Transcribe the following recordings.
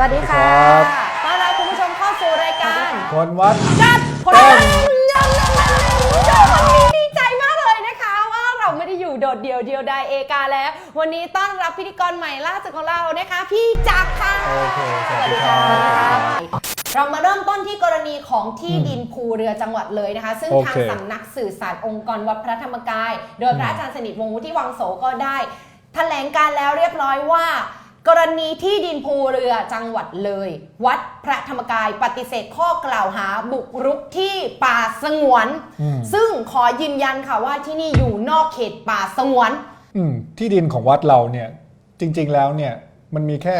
สวัสดีค่ะครับ ต้อนรับคุณผู้ชมเข้าสู่รายการคนวัด จัดคนเต้ละนยำยำยำยำวันนี้ดีใจมากเลยนะคะ ว่าเราไม่ได้อยู่โดดเดี่ยวเดียวดายเอกาแล้ว วันนี้ต้อนรับพิธีกรใหม่ล่าสุดของเรานะคะ พี่จักรค่ะ โอเคสวัสดีครับ เรามาเริ่มต้นที่กรณีของที่ดินภูเรือจังหวัดเลยนะคะ ซึ่งโอทางเคสำนักสื่อสารองค์กรวัดพระธรรมกาย โดยพระอาจารย์สนิทวงศ์วุฒิวังโสก็ได้แถลงการแล้วเรียบร้อยว่า กรณีที่ดินภูเรือจังหวัดเลย วัดพระธรรมกายปฏิเสธข้อกล่าวหาบุกรุกที่ป่าสงวน อืม ซึ่งขอยืนยันค่ะว่าที่นี่อยู่นอกเขตป่าสงวน อืมที่ดินของวัดเราเนี่ยจริง ๆ แล้วเนี่ย มันมีแค่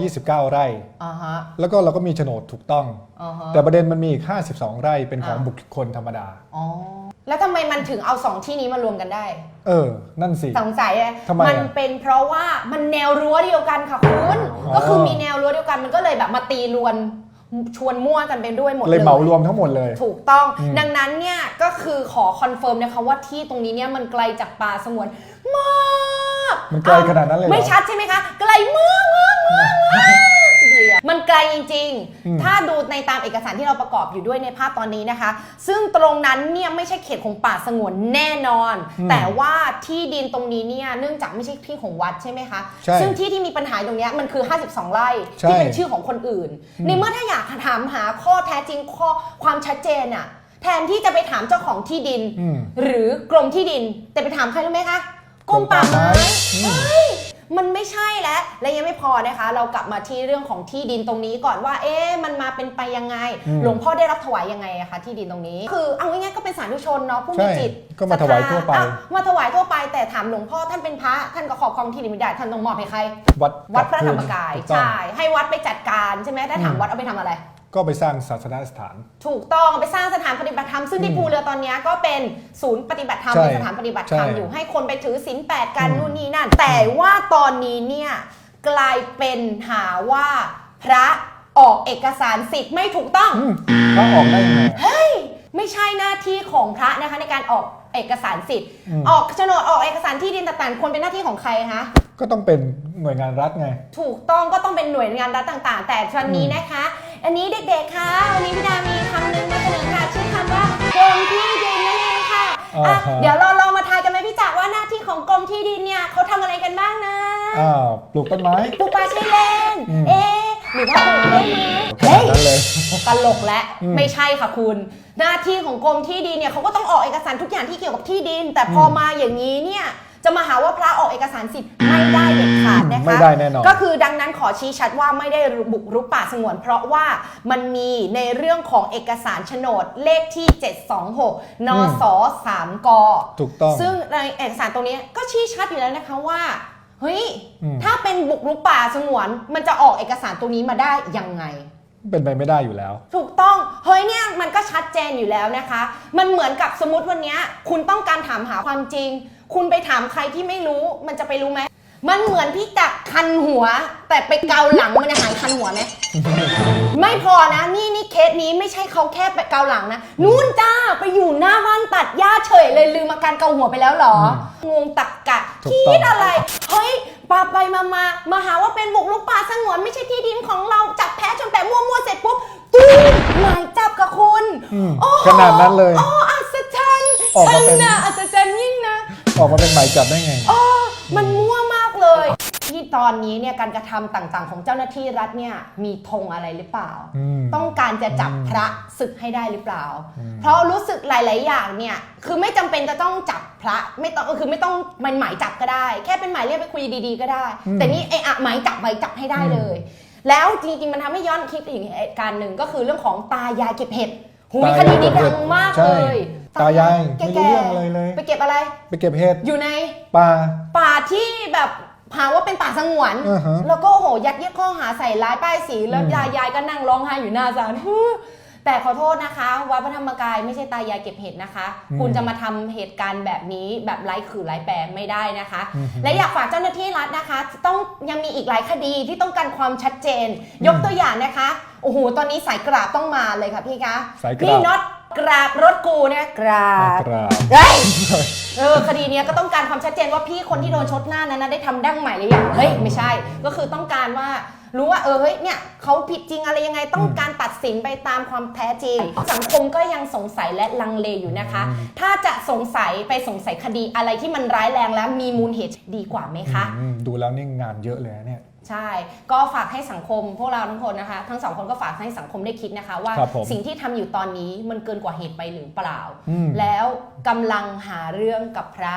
129 ไร่ อ่าฮะ แล้วก็เราก็มีโฉนดถูกต้อง อ่าฮะ แต่ประเด็นมันมีอีก 52 ไร่เป็นของอ่า บุคคลธรรมดา อ๋อ แล้วทำไมมันถึงเอาสองที่นี้มารวมกันได้ เออ นั่นสิ สงสัยเลยทำไมอะมันเป็นเพราะว่ามันแนวรั้วเดียวกันค่ะคุณ อ๋อ ก็คือมีแนวรั้วเดียวกันมันก็เลยแบบมาตีรวนชวนมั่วกันไปด้วยหมดเลเลย ยเหมารวมทั้งหมดเลย ถูกต้อง อืม ดังนั้นเนี่ยก็คือขอคอนเฟิร์มนะคะว่าที่ตรงนี้เนี่ยมันไกลจากป่าสงวนมาก มันไกลขนาดนั้นเลยเหรอ ไม่ชัดใช่ไหมคะไกลมากมากมากมากมันไกลจริง อืม ๆ ถ้าดูในตามเอกสารที่เราประกอบอยู่ด้วยในภาพตอนนี้นะคะ ซึ่งตรงนั้นเนี่ยไม่ใช่เขตของป่าสงวนแน่นอน แต่ว่าที่ดินตรงนี้เนี่ยเนื่องจากไม่ใช่ที่ของวัดใช่ไหมคะ ใช่ซึ่งที่ที่มีปัญหาตรงเนี้ยมันคือ 52 ไร่ใช่ ที่เป็นชื่อของคนอื่น ในเมื่อถ้าอยากถามหาข้อแท้จริงข้อความชัดเจนอะแทนที่จะไปถามเจ้าของที่ดิน อืม หรือกรมที่ดิน แต่ไปถามใครรู้ไหมคะ กรมป่าไม้อืมเฮ้ยมันไม่ใช่แล้วและยังไม่พอนะคะ เรากลับมาที่เรื่องของที่ดินตรงนี้ก่อนว่า เอ๊ะมันมาเป็นไปยังไงอืมหลวงพ่อได้รับถวายยังไงอะคะที่ดินตรงนี้ คือเอาง่ายๆก็เป็นสาธุชนเนาะผู้มีใช่จิตก็มาถวายทั่วไปศรัทธาอะมาถวายทั่วไปแต่ถามหลวงพ่อท่านเป็นพระท่านก็ครอบครองที่ดินไม่ได้ท่านต้องมอบให้ใคร วัดวัดพระธรรมกายถูต้องใช่ให้วัดไปจัดการใช่ไหมถ้าถามอืมวัดเอาไปทำอะไร ก็ไปสร้างศาสนสถาน ถูกต้องไปสร้างสถานปฏิบัติธรรมซึ่งที่อืมภูเรือตอนนี้ก็เป็นศูนย์ปฏิบัติธรรมใช่เป็นสถานปฏิบัติธรรมใช่อยู่ให้คนไปถือศีลแปดกันอืม นู่นนี่นั่น แต่ว่าตอนนี้เนี่ยกลายเป็นหาว่าพระออกเอกสารสิทธิ์ไม่ถูกต้อง อืมพระออกได้ยังไง ไม่ใช่หน้า ที่ของพระนะคะในการออกเอกสารสิทธิ์ อืม ออกโฉนดออกเอกสารที่ดินต่างๆควรเป็นหน้าที่ของใครคะ ก็ต้องเป็นหน่วยงานรัฐไง ถูกต้องก็ต้องเป็นหน่วยงานรัฐต่างๆ แต่วันนี้นะคะ อันนี้เด็กๆ คะวันนี้พี่ดามีคำหนึ่งมาเสนอค่ะชื่อคำว่ากรมที่ดินนั่นเองค่ะอ่าอะฮะ เดี๋ยวเราลองมาทายกันไหมพี่จักรว่าหน้าที่ของกรมที่ดินเนี่ยเขาทำอะไรกันบ้างนะอ้าวปลูกต้นไม้ ปลูกป่าชายเลนอืม เอ๊ะ หรือว่าปลูกต้นไม้ขนาดนั้นเลย ตลกและอืมไม่ใช่ค่ะคุณ หน้าที่ของกรมที่ดินเนี่ยเขาก็ต้องออกเอกสารทุกอย่างที่เกี่ยวกับที่ดิน แต่พออมมาอย่างนี้เนี่ยจะมาหาว่าพระออกเอกสารสิทธิ์ไม่ได้เด็ดขาดนะคะไม่ได้แน่นอนก็คือดังนั้นขอชี้ชัดว่าไม่ได้บุกรุกป่าสงวน เพราะว่ามันมีในเรื่องของเอกสารโฉนดเลขที่ 726 นส3กถูกต้องซึ่งในเอกสารตรงนี้ก็ชี้ชัดอยู่แล้วนะคะว่า เฮ้ย อืม ถ้าเป็นบุกรุกป่าสงวน มันจะออกเอกสารตรงนี้มาได้ยังไง เป็นไปไม่ได้อยู่แล้ว ถูกต้อง เฮ้ยเนี่ยมันก็ชัดเจนอยู่แล้วนะคะ มันเหมือนกับสมมติวันเนี้ยคุณต้องการถามหาความจริง คุณไปถามใครที่ไม่รู้ มันจะไปรู้ไหม มันเหมือนพี่จักรคันหัว แต่ไปเกาหลังมันจะหายคันหัวไหม ไม่พอนะนี่นี่เคสนี้ไม่ใช่เขาแค่ไปเกาหลังนะนู่นจ้าไปอยู่หน้าบ้านตัดหญ้าเฉยเลยลืมอาการเกาหัวไปแล้วเหรอ งงตักกะถูกคิต้องดอะไรเฮ้ย ปาไปมามามาหาว่าเป็นบุกลุกป่าสงวนไม่ใช่ที่ดินของเราจับแพ้จนแปะมั่วๆเสร็จปุ๊บตู้หมายจับกับคุณอืมโอ้โหขนาดนั้นเลยโอ้อัศจรรย์ออกฉัมานเป็นนะอัศจรรย์ยิ่งนะ ออกมาเป็นหมายจับได้ไงอ๋อมันมั่วมากเลยที่ ตอนนี้เนี่ยการกระทำต่างๆ ของเจ้าหน้าที่รัฐเนี่ยมีธงอะไรหรือเปล่าอืมต้องการจะจับอืมพระศึกให้ได้หรือเปล่าอืมเพราะรู้สึกหลาย ๆ อย่างเนี่ยคือไม่จำเป็นจะต้องจับพระไม่ต้องคือไม่ต้องมันหมายจับก็ได้ แค่เป็นหมายเรียกไปคุยดี ๆ ก็ได้ แต่นี่ไอ้อะหมายจับหมายจับให้ได้เลย แล้วจริง ๆ มันทำให้ย้อนคิดอีกเหตุการณ์หนึ่งก็คือเรื่องของตายายเก็บเห็ดหูยคดีนี้ดังมากใช่เลยตายายแก่ไม่รู้เรื่องอะไรเลย ไปเก็บอะไร ไปเก็บเห็ดอยู่ในป่าป่าที่แบบ หาว่าเป็นป่าสงวน อ่าฮะ แล้วก็โอ้โหยัดเยียดข้อหาใส่ร้ายป้ายสีแล้วอืมยายยายก็นั่งร้องไห้อยู่หน้าศาลฮู้แต่ขอโทษนะคะวัดพระธรรมกายไม่ใช่ตายายเก็บเห็ดนะคะคุณจะมาทำเหตุการณ์แบบนี้แบบไร้ขื่อไร้แปรไม่ได้นะคะ อืม และอยากฝากเจ้าหน้าที่รัฐนะคะ ต้องยังมีอีกหลายคดีที่ต้องการความชัดเจน ยกตัวอย่างนะคะโอ้โหตอนนี้สายกราบต้องมาเลยค่ะพี่คะสายกราบ พี่น็อต กราบรถกูเนี่ยกราบกราบ เฮ้ยเออคดีเนี้ยก็ต้องการความชัดเจนว่าพี่คนที่โดนชดหน้านั้นนะได้ทำดั้งใหม่หรือยังเฮ้ยไม่ใช่ ก็คือต้องการว่า รู้ว่าเออเฮ้ยเนี่ยเขาผิดจริงอะไรยังไงต้องอืมการตัดสินไปตามความแท้จริง สังคมก็ยังสงสัยและลังเลอยู่นะคะอืมถ้าจะสงสัยไปสงสัยคดีอะไรที่มันร้ายแรงแล้วมีมูลเหตุดีกว่าไหมคะ อืมดูแล้วนี่งานเยอะเลยนะเนี่ย ใช่ ก็ฝากให้สังคมพวกเราทั้งคนนะคะ ทั้งสองคนก็ฝากให้สังคมได้คิดนะคะ ว่าครับผมสิ่งที่ทำอยู่ตอนนี้มันเกินกว่าเหตุไปหรือเปล่า อืมแล้วกำลังหาเรื่องกับพระ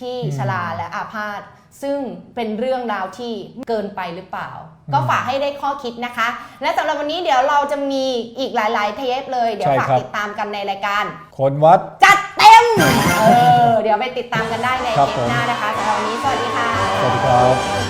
ที่อืมชราและอาพาธ ซึ่งเป็นเรื่องราวที่เกินไปหรือเปล่าอืมก็ฝากให้ได้ข้อคิดนะคะ และสำหรับวันนี้เดี๋ยวเราจะมีอีกหลาย ๆ เทปเลย เดี๋ยวใช่ฝากครับ ติดตามกันในรายการ คนวัด จัดเต็ม เออ เดี๋ยวไปติดตามกันได้ในครับเทปผมหน้านะคะสำหรับวันนี้สวัสดีค่ะ สวัสดีครับ